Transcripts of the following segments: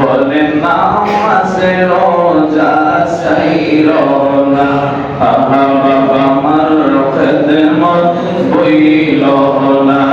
বলে নামাজে রোজা সাইরো না। আমার খেদমত বইল না।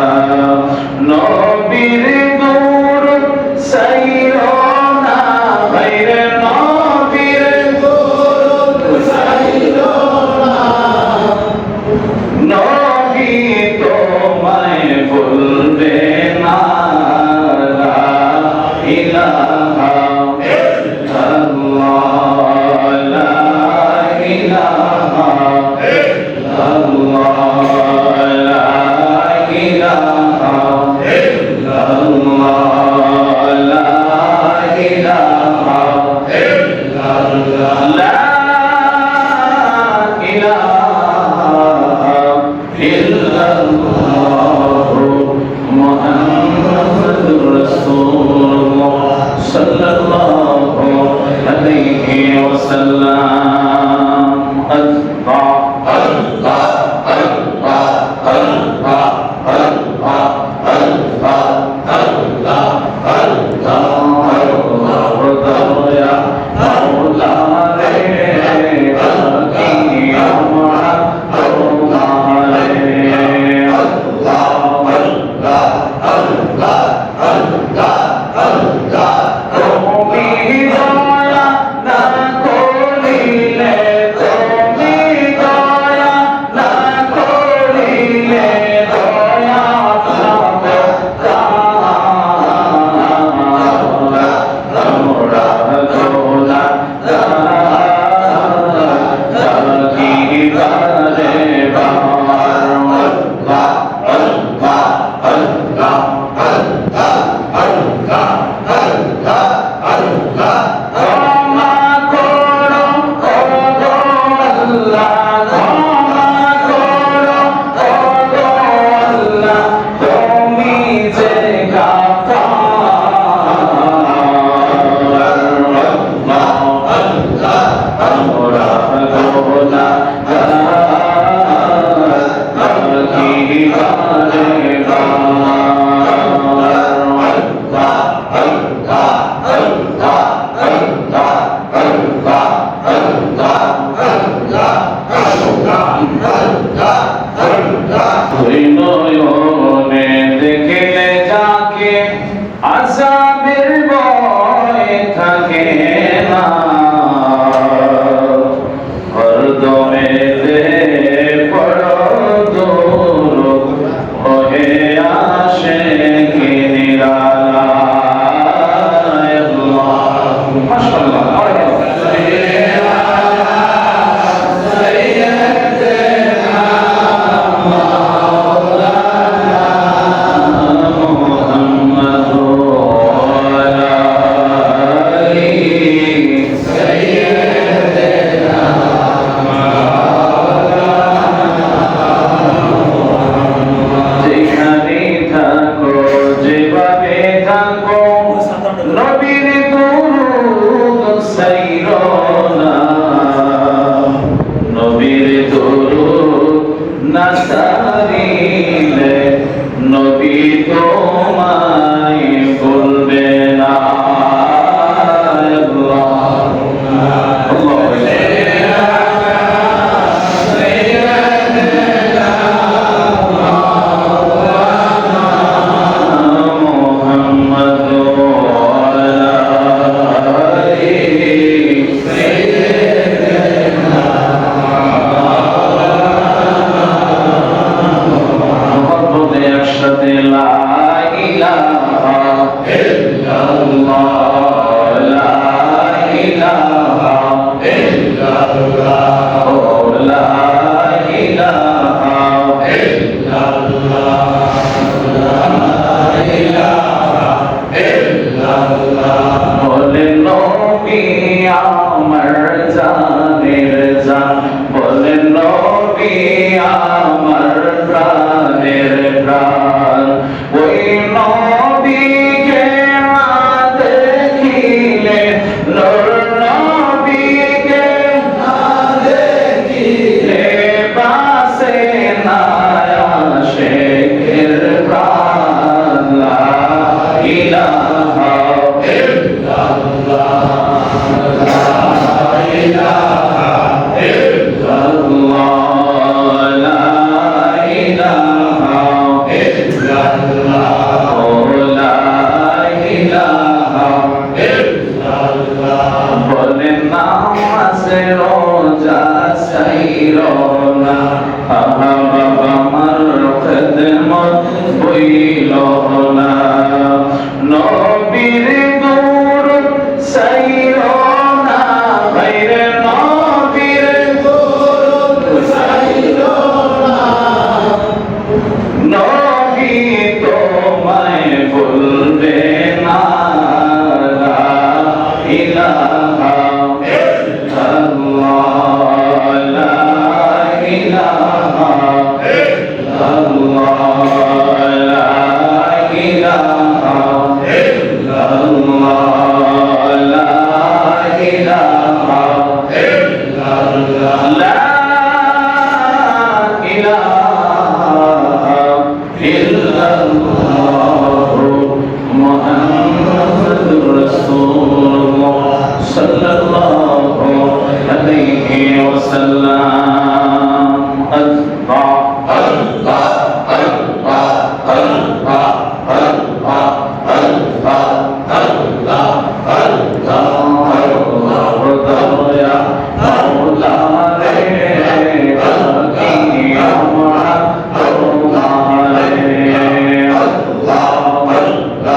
নবী তো él Lord. রোজা সাইরো না। আমার খেদমত বইল না। illallah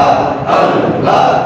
আল্লাহ আল্লাহ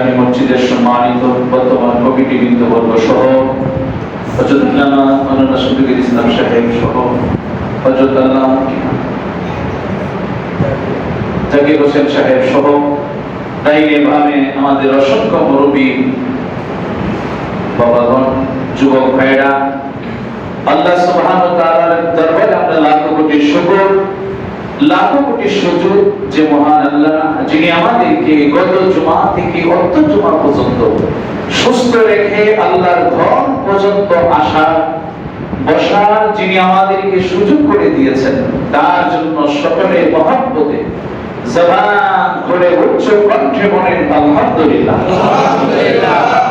আমি মসজিদের সম্মানিত বর্তমান কমিটি বৃন্দবর্গ সহ ইসলাম সাহেব সহ জাকির হোসেন সাহেব সহ আমাদের অসংখ্য মুরব্বী, বাবাগণ, যুবক ভাইরা আল্লাহ সুবহানাহু ওয়া তাআলার দরবারে লাখো কোটি শুকর লাখো কোটি সুযোগ যে মহান আল্লাহ, যিনি আমাদেরকে গত জুমা থেকে অর্থ জুমা পর্যন্ত সুস্থ রেখে আল্লাহর ঘর পর্যন্ত আসা বসার যিনি আমাদেরকে সুযোগ করে দিয়েছেন, তার জন্য সকলে মহাব্বতে জবান করে উচ্চ কণ্ঠে আলহামদুলিল্লাহ। আলহামদুলিল্লাহ।